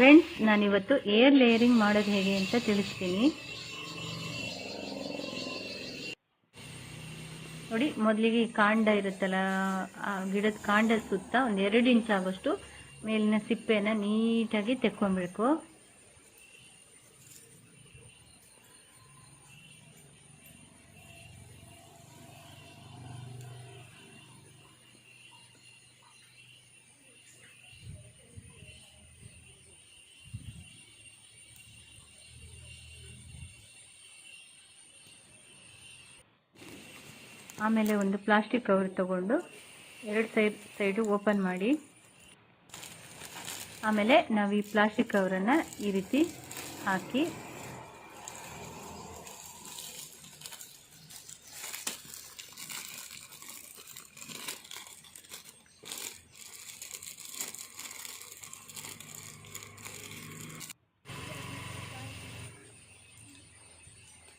Friends ನಾನಿವತ್ತು air layering ಮಾಡೋದು ಹೇಗೆ ಅಂತ ತಿಳಿಸ್ತೀನಿ. ನೋಡಿ, ಮೊದಲಿಗೆ ಕಾಂಡ ಇರುತ್ತಲ್ಲ, ಆ ಗಿಡದ ಕಾಂಡದ ಸುತ್ತ ಒಂದು ಎರಡು ಇಂಚ್ ಆಗೋಷ್ಟು ಮೇಲಿನ ಸಿಪ್ಪೆನ ನೀಟಾಗಿ ತೆಕ್ಕೊಬೇಕು ಆಮೇಲೆ ಒಂದು ಪ್ಲಾಸ್ಟಿಕ್ ಕವರ್ ತಗೊಂಡು ಎರಡು ಸೈಡ್, ಸೈಡು ಓಪನ್ ಮಾಡಿ. ಆಮೇಲೆ ನಾವು ಈ ಪ್ಲಾಸ್ಟಿಕ್ ಕವರನ್ನು ಈ ರೀತಿ ಹಾಕಿ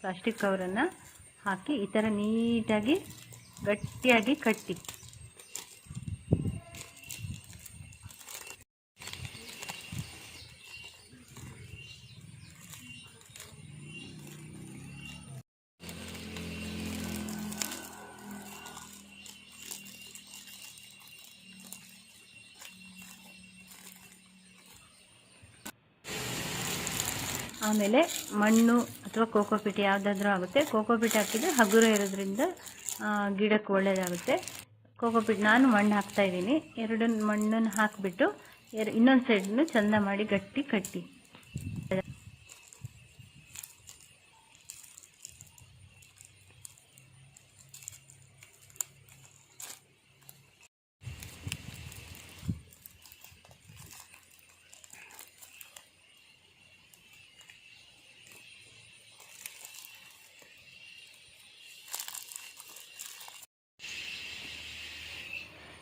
ಪ್ಲಾಸ್ಟಿಕ್ ಕವರನ್ನು ಹಾಕಿ ಈ ಥರ ನೀಟಾಗಿ ಗಟ್ಟಿಯಾಗಿ ಕಟ್ಟಿ. ಆಮೇಲೆ ಮಣ್ಣು ಅಥವಾ ಕೋಕೋಪಿಟ್ ಯಾವುದಾದ್ರೂ ಆಗುತ್ತೆ. ಕೋಕೋಪಿಟ್ ಹಾಕಿದರೆ ಹಗುರ ಇರೋದ್ರಿಂದ ಗಿಡಕ್ಕೆ ಒಳ್ಳೆಯದಾಗುತ್ತೆ ಕೋಕೋಪಿಟ್ ನಾನು ಮಣ್ಣು ಹಾಕ್ತಾ ಇದ್ದೀನಿ. ಎರಡನ್ನು ಮಣ್ಣನ್ನು ಹಾಕಿಬಿಟ್ಟು, ಎರ, ಇನ್ನೊಂದು ಸೈಡನ್ನು ಚಂದ ಮಾಡಿ ಗಟ್ಟಿ ಕಟ್ಟಿ.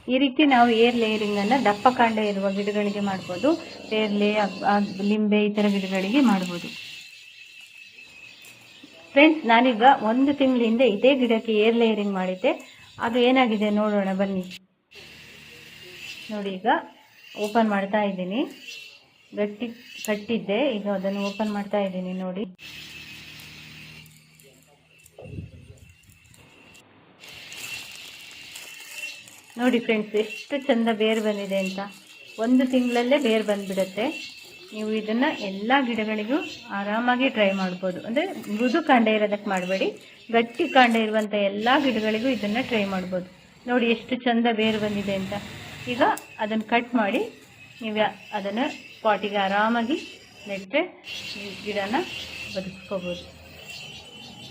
ಈ ರೀತಿ ನಾವು ಏರ್ ಲೇಯರಿಂಗ್ ಅನ್ನ ದಪ್ಪ ಕಾಂಡ ಇರುವ ಗಿಡಗಳಿಗೆ ಮಾಡ್ಬೋದು. ಪೇರ್ಲೆ ಲಿಂಬೆ ಈ ತರ ಗಿಡಗಳಿಗೆ ಮಾಡ್ಬೋದು. ಫ್ರೆಂಡ್ಸ್ ನಾನೀಗ ಒಂದು ತಿಂಗಳ ಹಿಂದೆ ಇದೇ ಗಿಡಕ್ಕೆ ಏರ್ ಲೇಯರಿಂಗ್ ಮಾಡಿದ್ದೆ. ಅದು ಏನಾಗಿದೆ ನೋಡೋಣ, ಬನ್ನಿ. ನೋಡಿ, ಈಗ ಓಪನ್ ಮಾಡ್ತಾ ಇದ್ದೀನಿ. ಗಟ್ಟಿ, ಕಟ್ಟಿದ್ದೆ. ಈಗ ಅದನ್ನು ಓಪನ್ ಮಾಡ್ತಾ ಇದ್ದೀನಿ, ನೋಡಿ. ನೋಡಿ ಫ್ರೆಂಡ್ಸ್ ಎಷ್ಟು ಚಂದ ಬೇರು ಬಂದಿದೆ ಅಂತ. ಒಂದು ತಿಂಗಳಲ್ಲೇ ಬೇರು ಬಂದ್ಬಿಡುತ್ತೆ. ನೀವು ಇದನ್ನ ಎಲ್ಲ ಗಿಡಗಳಿಗೂ ಆರಾಮಾಗಿ ಟ್ರೈ ಮಾಡ್ಬೋದು. ಅಂದರೆ ಮೃದು ಕಾಂಡ ಇರೋದಕ್ಕೆ ಮಾಡಬೇಡಿ. ಗಟ್ಟಿ ಕಾಂಡ ಇರುವಂಥ ಎಲ್ಲ ಗಿಡಗಳಿಗೂ ಇದನ್ನ ಟ್ರೈ ಮಾಡ್ಬೋದು. ನೋಡಿ ಎಷ್ಟು ಚಂದ ಬೇರು ಬಂದಿದೆ ಅಂತ. ಈಗ ಅದನ್ನು ಕಟ್ ಮಾಡಿ ನೀವು ಅದನ್ನು ಪಾಟಿಗೆ ಆರಾಮಾಗಿ ನೆಟ್ಟರೆ ಗಿಡನ ಬದುಕ್ಕೋಬೋದು.